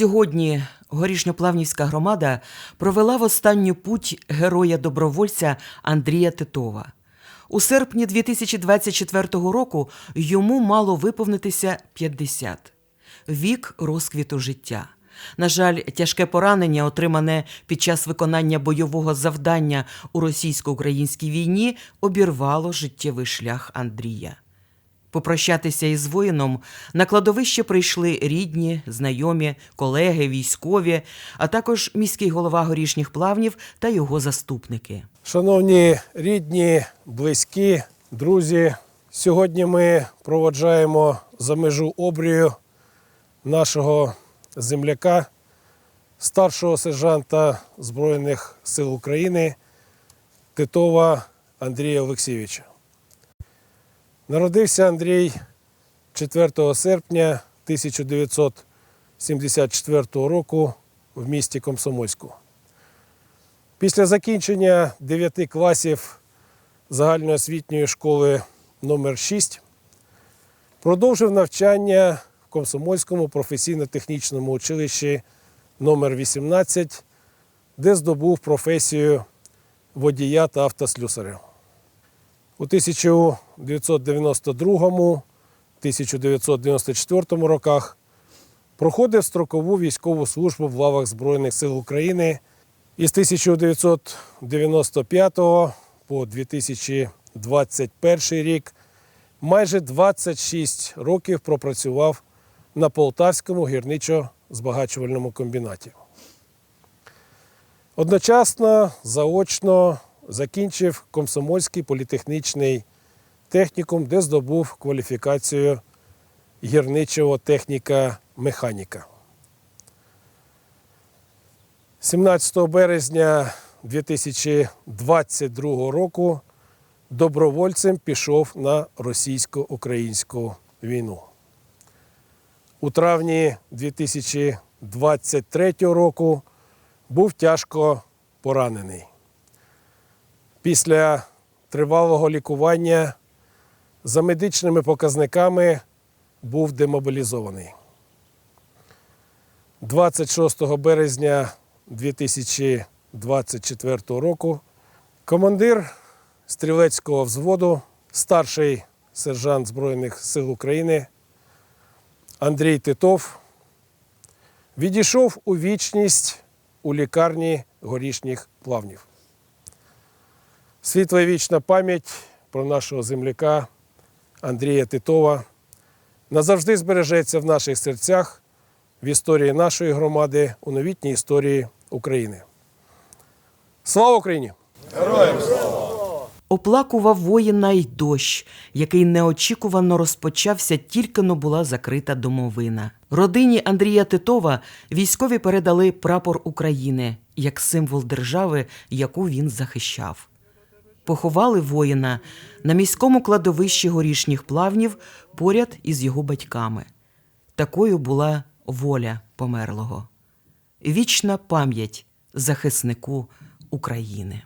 Сьогодні горішньоплавнівська громада провела в останню путь героя-добровольця Андрія Титова. У серпні 2024 року йому мало виповнитися 50. Вік розквіту життя. На жаль, тяжке поранення, отримане під час виконання бойового завдання у російсько-українській війні, обірвало життєвий шлях Андрія. Попрощатися із воїном на кладовище прийшли рідні, знайомі, колеги, військові, а також міський голова горішніх плавнів та його заступники. Шановні рідні, близькі, друзі, сьогодні ми проводжаємо за межу обрію нашого земляка, старшого сержанта Збройних сил України Титова Андрія Олексійовича. Народився Андрій 4 серпня 1974 року в місті Комсомольську. Після закінчення 9 класів загальноосвітньої школи номер 6 продовжив навчання в Комсомольському професійно-технічному училищі номер 18 де здобув професію водія та автослюсаря. У 1992-1994 роках проходив строкову військову службу в лавах Збройних сил України і з 1995 по 2021 рік майже 26 років пропрацював на Полтавському гірничо-збагачувальному комбінаті. Одночасно заочно закінчив Комсомольський політехнічний технікум, де здобув кваліфікацію гірничого техніка-механіка. 17 березня 2022 року добровольцем пішов на російсько-українську війну. У травні 2023 року був тяжко поранений. Після тривалого лікування за медичними показниками був демобілізований. 26 березня 2024 року командир стрілецького взводу, старший сержант Збройних сил України Андрій Титов відійшов у вічність у лікарні горішніх плавнів. Світла вічна пам'ять про нашого земляка Андрія Титова назавжди збережеться в наших серцях в історії нашої громади у новітній історії України. Слава Україні! Героям! Оплакував воїна й дощ, який неочікувано розпочався, тільки но була закрита домовина. Родині Андрія Титова військові передали прапор України як символ держави, яку він захищав. Поховали воїна на міському кладовищі горішніх плавнів поряд із його батьками. Такою була воля померлого. Вічна пам'ять захиснику України.